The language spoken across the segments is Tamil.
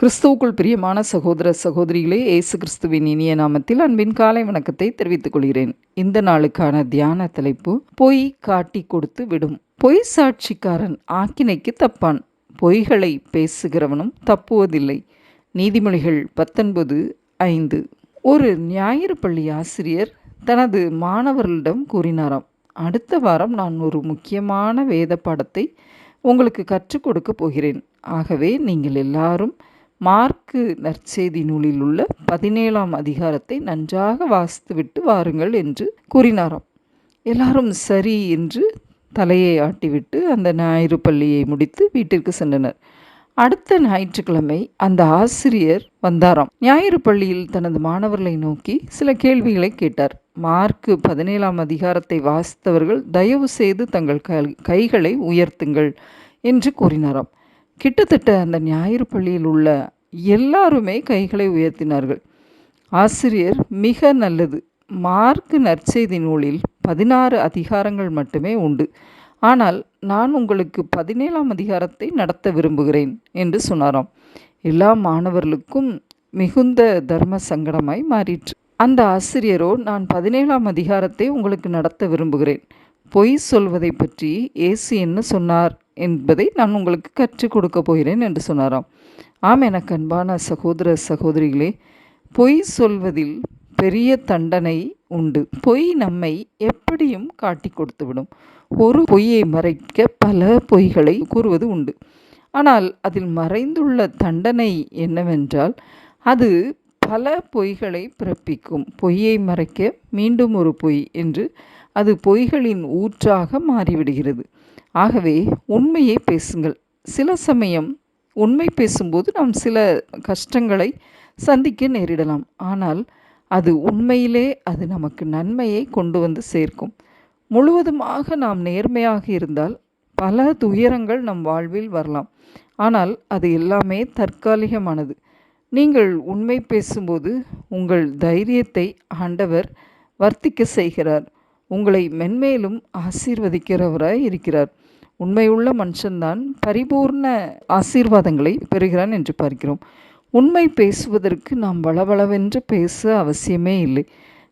கிறிஸ்துவுக்குள் பிரியமான சகோதர சகோதரிகளே இயேசு கிறிஸ்துவின் இனிய நாமத்தில் அன்பின் காலை வணக்கத்தை தெரிவித்துக் கொள்கிறேன். இந்த நாளுக்கான தியான தலைப்பு பொய் காட்டி கொடுத்து விடும். பொய் சாட்சிக்காரன் ஆக்கினைக்கு தப்பான். பொய்களை பேசுகிறவனும் தப்புவதில்லை. நீதிமொழிகள் பத்தொன்பது ஐந்து. ஒரு ஞாயிறு பள்ளி ஆசிரியர் தனது மாணவர்களிடம் கூறினாராம் அடுத்த வாரம் நான் ஒரு முக்கியமான வேத பாடத்தை உங்களுக்கு கற்றுக் கொடுக்க போகிறேன். ஆகவே நீங்கள் எல்லாரும் மார்க்கு நற்செய்தி நூலில் உள்ள பதினேழாம் அதிகாரத்தை நன்றாக வாசித்துவிட்டு வாருங்கள் என்று கூறினாராம். எல்லாரும் சரி என்று தலையை ஆட்டிவிட்டு அந்த ஞாயிறு பள்ளியை முடித்து வீட்டிற்கு சென்றனர். அடுத்த ஞாயிற்றுக்கிழமை அந்த ஆசிரியர் வந்தாராம். ஞாயிறு பள்ளியில் தனது மாணவர்களை நோக்கி சில கேள்விகளை கேட்டார். மார்க்கு பதினேழாம் அதிகாரத்தை வாசித்தவர்கள் தயவு செய்து தங்கள் கைகளை உயர்த்துங்கள் என்று கூறினாராம். கிட்டத்தட்ட அந்த ஞாயிறு பள்ளியில் உள்ள எல்லாருமே கைகளை உயர்த்தினார்கள். ஆசிரியர் மிக நல்லது. மார்க்கு நற்செய்தி நூலில் பதினாறு அதிகாரங்கள் மட்டுமே உண்டு. ஆனால் நான் உங்களுக்கு பதினேழாம் அதிகாரத்தை நடத்த விரும்புகிறேன் என்று சொன்னாராம். எல்லா மாணவர்களுக்கும் மிகுந்த தர்ம சங்கடமாய் மாறிற்று. அந்த ஆசிரியரோ நான் பதினேழாம் அதிகாரத்தை உங்களுக்கு நடத்த விரும்புகிறேன். பொய் சொல்வதை பற்றி ஏசு என்ன சொன்னார் என்பதை நான் உங்களுக்கு கற்றுக் கொடுக்க போகிறேன் என்று சொன்னாராம். ஆம் எனக்கு அன்பான சகோதர சகோதரிகளே பொய் சொல்வதில் பெரிய தண்டனை உண்டு. பொய் நம்மை எப்படியும் காட்டி கொடுத்துவிடும் ஒரு பொய்யை மறைக்க பல பொய்களை கூறுவது உண்டு. ஆனால் அதில் மறைந்துள்ள தண்டனை என்னவென்றால் அது பல பொய்களை பிறப்பிக்கும். பொய்யை மறைக்க மீண்டும் ஒரு பொய் என்று அது பொய்களின் ஊற்றாக மாறிவிடுகிறது. ஆகவே உண்மையை பேசுங்கள். சில சமயம் உண்மை பேசும்போது நாம் சில கஷ்டங்களை சந்திக்க நேரிடலாம். ஆனால் அது உண்மையிலே அது நமக்கு நன்மையை கொண்டு வந்து சேர்க்கும். முழுவதுமாக நாம் நேர்மையாக இருந்தால் பல துயரங்கள் நம் வாழ்வில் வரலாம். ஆனால் அது எல்லாமே தற்காலிகமானது. நீங்கள் உண்மை பேசும்போது உங்கள் தைரியத்தை ஆண்டவர் வர்த்திக்க செய்கிறார். உங்களை மென்மேலும் ஆசீர்வதிக்கிறவராய் இருக்கிறார். உண்மையுள்ள மனுஷன்தான் பரிபூர்ண ஆசீர்வாதங்களை பெறுகிறான் என்று பார்க்கிறோம். உண்மை பேசுவதற்கு நாம் வளவளவென்று பேச அவசியமே இல்லை.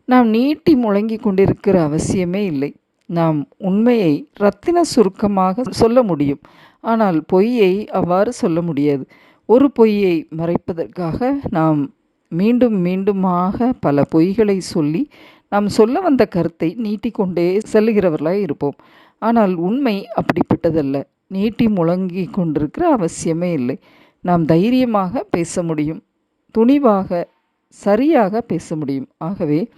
நாம் நீட்டி முழங்கி கொண்டிருக்கிற அவசியமே இல்லை. நாம் உண்மையை ரத்தின சுருக்கமாக சொல்ல முடியும். ஆனால் பொய்யை அவ்வாறு சொல்ல முடியாது. ஒரு பொய்யை மறைப்பதற்காக நாம் மீண்டும் மீண்டுமாக பல பொய்களை சொல்லி நாம் சொல்ல வந்த கருத்தை நீட்டிக்கொண்டே செல்லுகிறவர்களாக இருப்போம். ஆனால் உண்மை அப்படிப்பட்டதல்ல. நீட்டி முழங்கி கொண்டிருக்கிற அவசியமே இல்லை. நாம் தைரியமாக பேச முடியும். துணிவாக சரியாக பேச முடியும். ஆகவே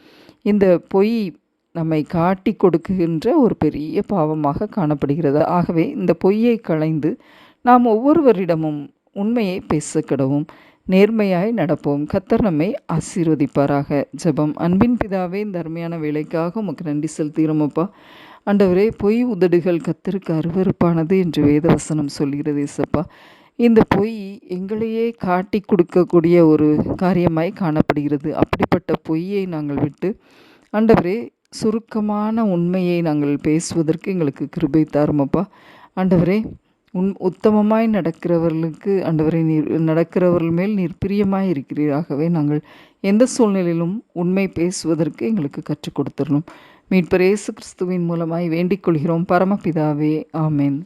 இந்த பொய் நம்மை காட்டி கொடுக்குகின்ற ஒரு பெரிய பாவமாக காணப்படுகிறது. ஆகவே இந்த பொய்யை களைந்து நாம் ஒவ்வொருவரிடமும் உண்மையை பேசக்கிடவும் நேர்மையாய் நடப்போம். கத்தர் நம்மை ஆசீர்வதிப்பாராக. ஜபம். அன்பின் பிதாவே இந்த அருமையான வேலைக்காக உமக்கு நன்றி செலுத்துகிறோமப்பா ஆண்டவரே பொய் உதடுகள் கத்தருக்கு அருவறுப்பானது என்று வேதவசனம் சொல்கிறது இசப்பா இந்த பொய் எங்களையே காட்டி கொடுக்கக்கூடிய ஒரு காரியமாய் காணப்படுகிறது. அப்படிப்பட்ட பொய்யை நாங்கள் விட்டு ஆண்டவரே சுருக்கமான உண்மையை நாங்கள் பேசுவதற்கு எங்களுக்கு கிருபை தாருமப்பா. ஆண்டவரே உன் உத்தமமாய் நடக்கிறவர்களுக்கு ஆண்டவரை நீர் நடக்கிறவர்கள் மேல் நீர் பிரியமாய் இருக்கிறீராகவே நாங்கள் எந்த சூழ்நிலையிலும் உண்மை பேசுவதற்கு எங்களுக்கு கற்றுக் கொடுத்துடணும். மீட்பர் இயேசு கிறிஸ்துவின் மூலமாய் வேண்டிக் கொள்கிறோம். பரமபிதாவே ஆமேன்.